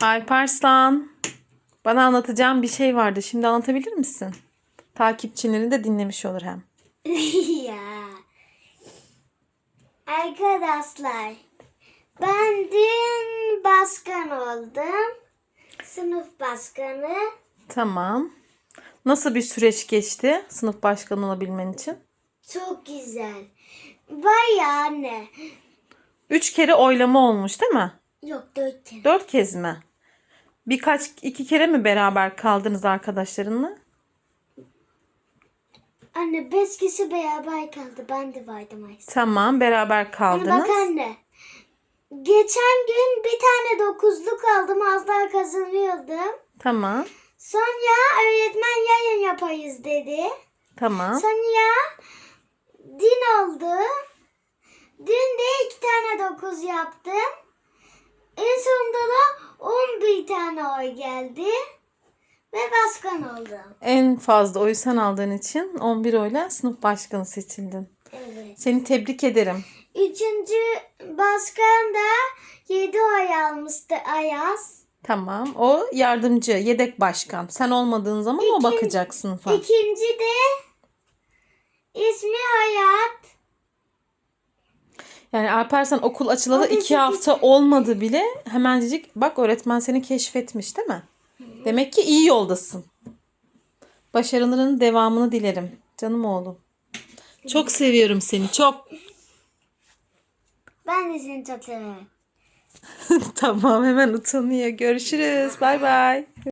Alparslan. Bana anlatacağım bir şey vardı. Şimdi anlatabilir misin? Takipçilerin de dinlemiş olur hem. ya. Arkadaşlar ben dün başkan oldum. Sınıf başkanı. Tamam. Nasıl bir süreç geçti sınıf başkanı olabilmen için? Çok güzel. Var ya anne. Üç kere oylama olmuş değil mi? Yok dört kere. Dört kez mi? Birkaç, iki kere mi beraber kaldınız arkadaşlarınla? Anne beş kişi beraber kaldı. Ben de vardım aslında. Tamam, beraber Anne kaldınız. bak anne. Geçen gün bir tane dokuzluk aldım. Az daha kazanıyordum. Tamam, Sonra öğretmen yayın yaparız dedi. tamam. Sonra din oldu. Dün de iki tane dokuz yaptım. En sonunda da on bir tane oy geldi. Ve başkan oldum. En fazla oyu sen aldığın için 11 oyla sınıf başkanı seçildin. Evet. Seni tebrik ederim. Üçüncü başkan da yedi oy almıştı Ayaz. Tamam. O yardımcı, yedek başkan. Sen olmadığın zaman o İkin- bakacak sınıfa. İkinci de ismi Hayat. Yani Alparslan okul açılalı iki hafta olmadı bile hemencik bak öğretmen seni keşfetmiş değil mi? Demek ki iyi yoldasın. Başarılarının devamını dilerim. Canım oğlum. Çok seviyorum seni. Çok. Ben de seni çok severim. tamam hemen utanıyor. Görüşürüz. Bay bay.